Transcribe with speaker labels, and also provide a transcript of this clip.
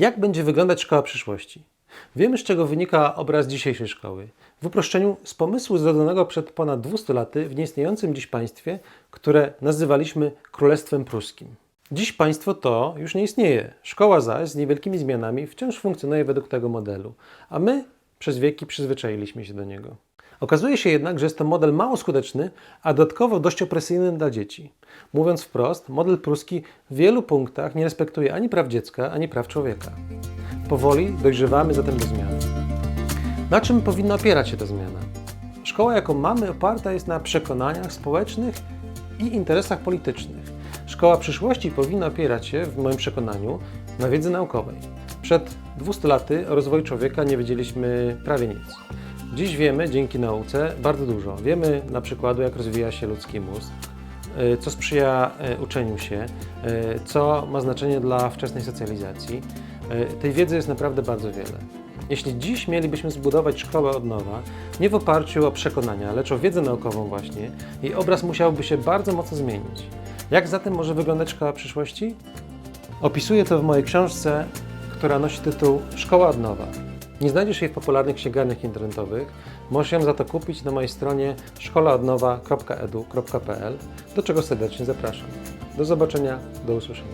Speaker 1: Jak będzie wyglądać szkoła przyszłości? Wiemy, z czego wynika obraz dzisiejszej szkoły. W uproszczeniu z pomysłu zrodzonego przed ponad 200 laty w nieistniejącym dziś państwie, które nazywaliśmy Królestwem Pruskim. Dziś państwo to już nie istnieje. Szkoła zaś z niewielkimi zmianami wciąż funkcjonuje według tego modelu, a my przez wieki przyzwyczailiśmy się do niego. Okazuje się jednak, że jest to model mało skuteczny, a dodatkowo dość opresyjny dla dzieci. Mówiąc wprost, model pruski w wielu punktach nie respektuje ani praw dziecka, ani praw człowieka. Powoli dojrzewamy zatem do zmian. Na czym powinna opierać się ta zmiana? Szkoła, jaką mamy, oparta jest na przekonaniach społecznych i interesach politycznych. Szkoła przyszłości powinna opierać się, w moim przekonaniu, na wiedzy naukowej. Przed 200 laty o rozwoju człowieka nie wiedzieliśmy prawie nic. Dziś wiemy, dzięki nauce, bardzo dużo. Wiemy na przykładu, jak rozwija się ludzki mózg, y, co sprzyja y, uczeniu się, y, co ma znaczenie dla wczesnej socjalizacji. Tej wiedzy jest naprawdę bardzo wiele. Jeśli dziś mielibyśmy zbudować szkołę od nowa, nie w oparciu o przekonania, lecz o wiedzę naukową właśnie, jej obraz musiałby się bardzo mocno zmienić. Jak zatem może wyglądać szkoła przyszłości? Opisuję to w mojej książce, która nosi tytuł Szkoła od nowa. Nie znajdziesz jej w popularnych księgarniach internetowych. Możesz ją za to kupić na mojej stronie szkolaodnowa.edu.pl, do czego serdecznie zapraszam. Do zobaczenia, do usłyszenia.